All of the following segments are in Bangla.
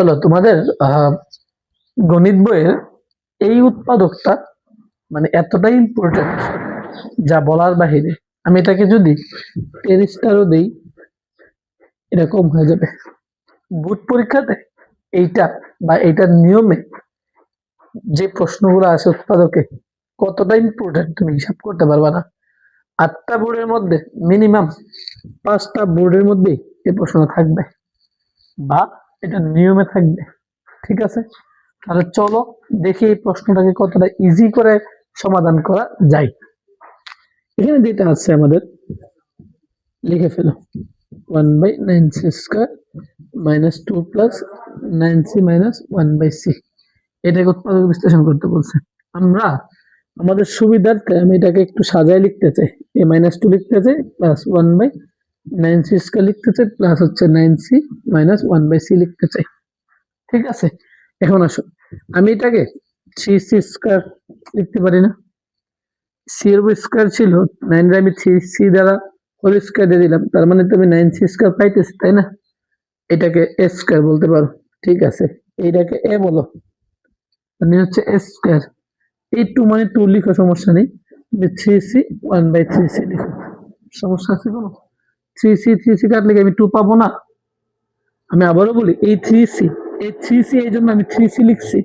চলো, তোমাদের গণিত বইয়ের এই উৎপাদকটা মানে এতটাই ইম্পর্টেন্ট যা বলার বাহিরে। আমি এটাকে যদি টেন স্টারও দিই এরকম হয়ে যাবে। বুট পরীক্ষাতে এইটা বা এইটার নিয়মে যে প্রশ্নগুলো আছে উৎপাদকে, কতটা ইম্পর্টেন্ট তুমি হিসাব করতে পারবা না। আটটা বোর্ডের মধ্যে মিনিমাম পাঁচটা বোর্ডের মধ্যেই এই প্রশ্ন থাকবে। বা এটা নিয়মে থাকবে। ঠিক আছে? তাহলে চলো দেখি এই প্রশ্নটাকে কতটা ইজি করে সমাধান করা যায়। এখানে যেটা আছে আমাদের, লিখে ফেলো। One by nine C square minus two plus nine C minus one by C এটাকে উৎপাদক বিশ্লেষণ করতে বলছে। আমরা, আমাদের সুবিধার্থে আমি এটাকে একটু সাজায় লিখতে চাই। এ মাইনাস টু লিখতে চাই plus one by nine C square লিখতে চাই প্লাস হচ্ছে nine C minus one by C লিখতে চাই। ঠিক আছে? এখন আসো। আমি এটাকে থ্রি সি স্কোয়ার লিখতে পারি না। সি এর স্কোয়ার ছিল নাইন আমি থ্রি সি দ্বারা হোল স্কোয়ার দিয়ে দিলাম। তার মানে তুমি নাইন সি স্কোয়ার পাইতেছি, তাই না? এটাকে এ স্কোয়ার বলতে পারো। ঠিক আছে? এইটাকে এ বলো। মানে হচ্ছে এ স্কোয়ার এই টু মানে টু লিখো, সমস্যা নেই। Three C one by three C লিখো। সমস্যা আছে কোনো? থ্রি সি থ্রি সি কাটলে আমি টু পাবো না। আমি আবারও বলি, এই থ্রি সি, এই থ্রি সি এই জন্য আমি থ্রি সি লিখছি।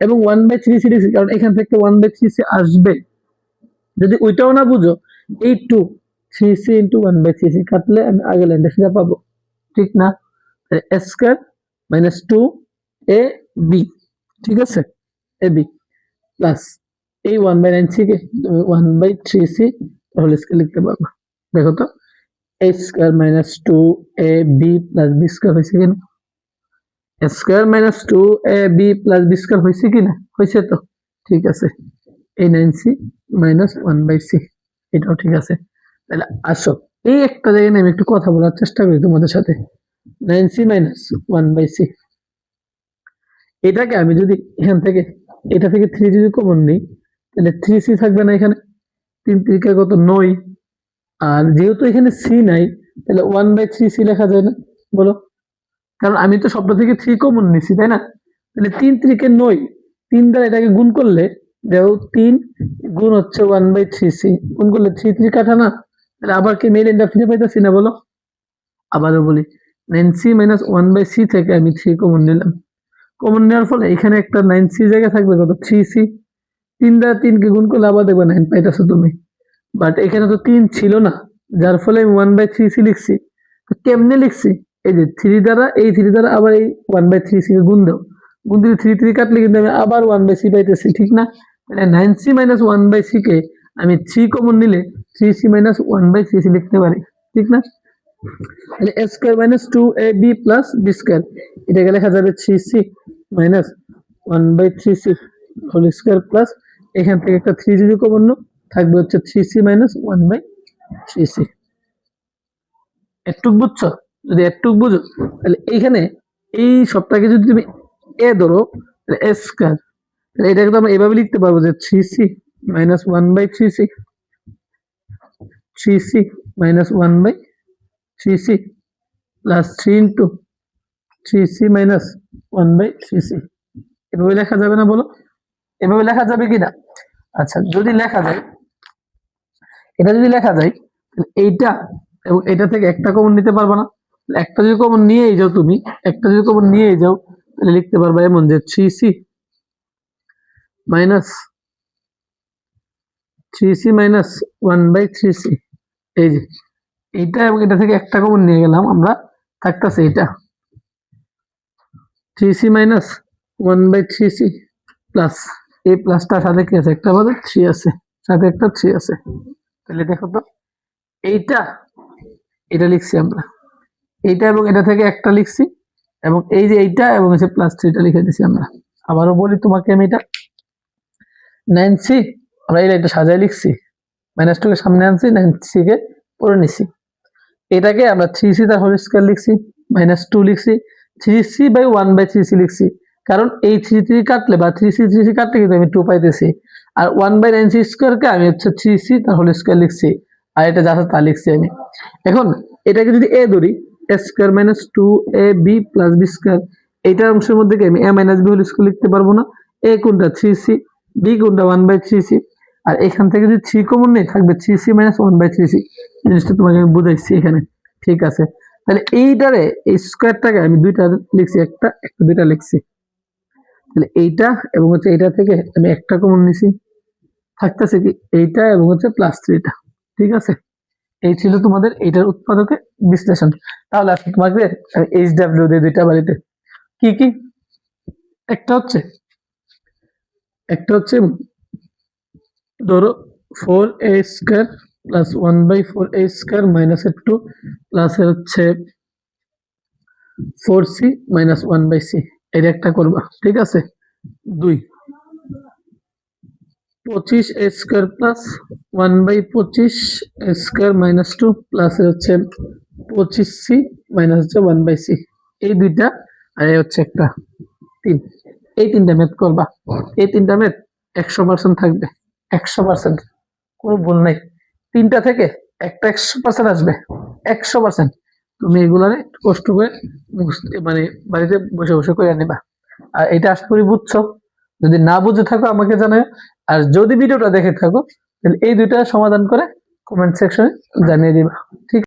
এবং ওয়ান বাই থ্রি সি লিখছি, কারণ এখান থেকে ওয়ান বাই থ্রি সি আসবে। যদি ওইটাও না বুঝো, এই two three C into one by three C কাটলে আমি আগে লাইনটা সেটা পাবো। ঠিক না? Square minus two A B ঠিক আছে? এ বি প্লাস এই one by nine সিকে one by three C whole square লিখতে পারব। দেখো তো? A square minus two A B plus B square হয়েছে কিনা? Square minus two A B plus B square হয়েছে কিনা? হয়েছে তো। ঠিক আছে। এই nine C minus one by C. এটাও ঠিক আছে। তাহলে আসো। এই একটা জায়গায় আমি একটু কথা বলার চেষ্টা করি তোমাদের সাথে। Nine C minus one by C. এটাকে আমি যদি এখান থেকে, এটা থেকে থ্রি যদি কমন নিই, তাহলে থ্রি সি থাকবে না এখানে। তিন তিরিকা কত? নয়। আর যেহেতু এখানে সি নাই, তাহলে ওয়ান বাই থ্রি সি লেখা যায় না, বলো? কারণ আমি তো শব্দ থেকে থ্রি কমন নিছি, তাই না? তাহলে তিন তিরিকে নয়, তিন দ্বারা এটাকে গুণ করলে দেখো তিন গুণ হচ্ছে ওয়ান বাই থ্রি সি গুণ করলে থ্রি থ্রি কাঠা না? তাহলে আবার কি মেল এন্ডা ফিরে পাইতেছি না, বলো? আবারও বলি nine C minus one by C থেকে আমি থ্রি কমন নিলাম। কমন নেওয়ার ফলে এখানে একটা নাইন সি জায়গায় থাকবে, কত? থ্রি সি তিন দ্বারা তিনকে গুণ করলে আবার দেখবে নাইন পাইতেছো তুমি। বাট এখানে তো তিন ছিল না। যার ফলে আমি ওয়ান বাই থ্রি সি লিখছি। তো কেমনে লিখছি? এই যে থ্রি দ্বারা, এই থ্রি দ্বারা আবার এই ওয়ান বাই থ্রি সি কে গুণ দাও। গুণ দিলে থ্রি থ্রি কাটলে কিন্তু আমি আবার ওয়ান বাই সি পাইতেছি, ঠিক না? তাহলে nine C minus one by C কে আমি থ্রি কমন নিলে three C minus one by three C লিখতে পারি, ঠিক না? তাহলে A square minus two A B plus B square এটাকে লেখা যাবে three C minus one by three C whole square plus এখান থেকে একটা থ্রি যদি কমন থাকবে হচ্ছে three C minus one by three C একটুক বুঝছ? যদি একটুক বুঝো, তাহলে এইখানে এই সবটাকে যদি তুমি এ ধরো, তাহলে এ স্কোয়ার তাহলে এটাকে তো আমরা এভাবে লিখতে পারব যে three C minus one by three C three C minus one by three C plus three into three C minus one by three C এভাবে লেখা যাবে না বলো? এভাবে লেখা যাবে কি না? আচ্ছা যদি লেখা যায় এটা যদি লেখা যায় এইটা এবং এটা থেকে একটা কমন নিতে পারবে না। একটা যদি কমন নিয়েই যাও তুমি, একটা যদি কমন নিয়েই যাও, তাহলে লিখতে পারবে এমন যে three C minus three C minus one by three C এই যে, এইটা এবং এটা থেকে একটা কমন নিয়ে গেলাম আমরা, থাকতেছে এটা three C minus one by three C plus এই প্লাসটার সাথে কি আছে? একটা আমাদের থ্রি আছে, সাথে একটা থ্রি আছে। তাহলে দেখো তো, এইটা, এটা লিখছি আমরা। এইটা এবং এটা থেকে একটা লিখছি, এবং এই যে এইটা এবং হচ্ছে প্লাস থ্রিটা লিখে দিছি আমরা। আবারও বলি তোমাকে আমি এটা। নাইন সি আমরা এই লাইনটা সাজায় লিখছি। মাইনাস টুকে সামনে আনছি নাইন সি কে পরে নিছি। এটাকে আমরা থ্রি সি তার হোল স্কোয়ার লিখছি মাইনাস টু লিখছি three C by one by three C লিখছি। কারণ এই থ্রি থ্রি কাটলে বা থ্রি সি থ্রি সি কাটলে কিন্তু আমি টু পাইতেছি। আর ওয়ান বাই নাইন সি স্কোয়ারকে আমি হচ্ছে থ্রি সি তার হোল স্কোয়ার লিখছি। আর এটা যা তা লিখছি আমি। এখন এটাকে যদি এ ধরি A square minus two A B plus B square এইটার অংশের মধ্যে আমি A minus B whole square লিখতে পারব না? এ কোনটা থ্রি সি বি কোনটা ওয়ান বাই থ্রি সি আর এখান থেকে যদি থ্রি কমন নেই, থাকবে three C minus one by three C জিনিসটা তোমাকে আমি বুঝাইছি এখানে। ঠিক আছে। তাহলে এইটারে এই স্কোয়ারটাকে আমি দুইটা লিখছি, একটা একটা দুইটা লিখছি। তাহলে এইটা এবং হচ্ছে এইটা থেকে আমি একটা কমন নিছি। থাকতেছে কি এইটা এবং হচ্ছে প্লাস থ্রিটা ঠিক আছে? এই ছিল তোমাদের এইটার উৎপাদকের বিশ্লেষণ। তাহলে আজকে তোমাকে এইচ ডাব্লিউ দিয়ে দুইটা বাড়িতে কি কি? একটা হচ্ছে একটা হচ্ছে ধরো four A square plus one by four A square minus এর টু প্লাস হচ্ছে four C minus one by C এর একটা করবা। ঠিক আছে? দুই। পঁচিশ স্কোয়ার প্লাস ওয়ান বাই পঁচিশ A square minus two plus হচ্ছে পঁচিশ সি মাইনাস হচ্ছে ওয়ান বাই সি। এই দুইটা আর হচ্ছে একটা। তিন। এই তিনটা ম্যাথ করবা। এই তিনটা ম্যাথ একশো পার্সেন্ট থাকবে। একশো পার্সেন্ট কোনো ভুল নাই। তিনটা থেকে একটা একশো পার্সেন্ট আসবে। একশো পার্সেন্ট তুমি এগুলারে কষ্ট করে মানে বাড়িতে বসে বসে করে নিবা আর এটা আশা করি বুঝছ? যদি না বুঝে থাকো আমাকে জানায় আর যদি ভিডিওটা দেখে থাকো, তাহলে এই দুইটা সমাধান করে কমেন্ট সেকশনে জানিয়ে দিবা। ঠিক